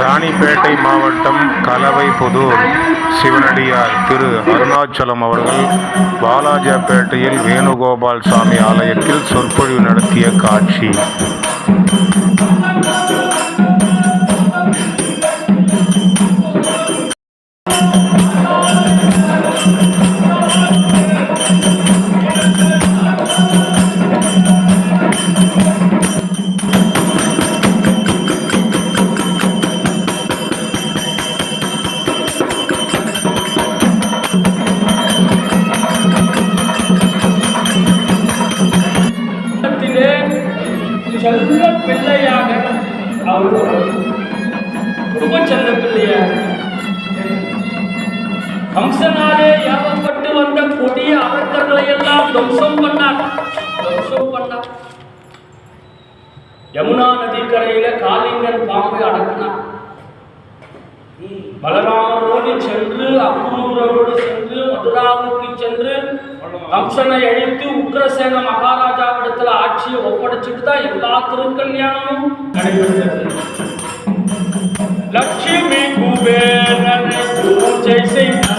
ராணிப்பேட்டை மாவட்டம் கலவைப்புதூர் சிவனடியார் திரு அருணாச்சலம் அவர்கள் வாலாஜாப்பேட்டையில் வேணுகோபால் சாமி ஆலயத்தில் சொற்பொழிவு நடத்திய காட்சி. செல்ல பிள்ளையாக அவர் குடும்ப செல்ல பிள்ளையாக கம்சனாலே ஏவப்பட்டு வந்த கொடிய அரக்கர்களை எல்லாம் துவம்சம் பண்ணார். துவம்சம் பண்ணார். யமுனா நதிக்கரையில காளிங்கன் பாம்பை அடக்கினார். பலராமரோடு சென்று அக்ரூரோடு சென்று மதுராவுக்கு சென்று கம்சனை அழித்து உக்ரசேன மகாராஜாவிடத்துல ஆட்சியை ஒப்படைச்சிட்டு தான் எல்லா திருக்கல்யாணமும் நடைபெற்றது லட்சுமி குபேரனை பூஜை செய்தார்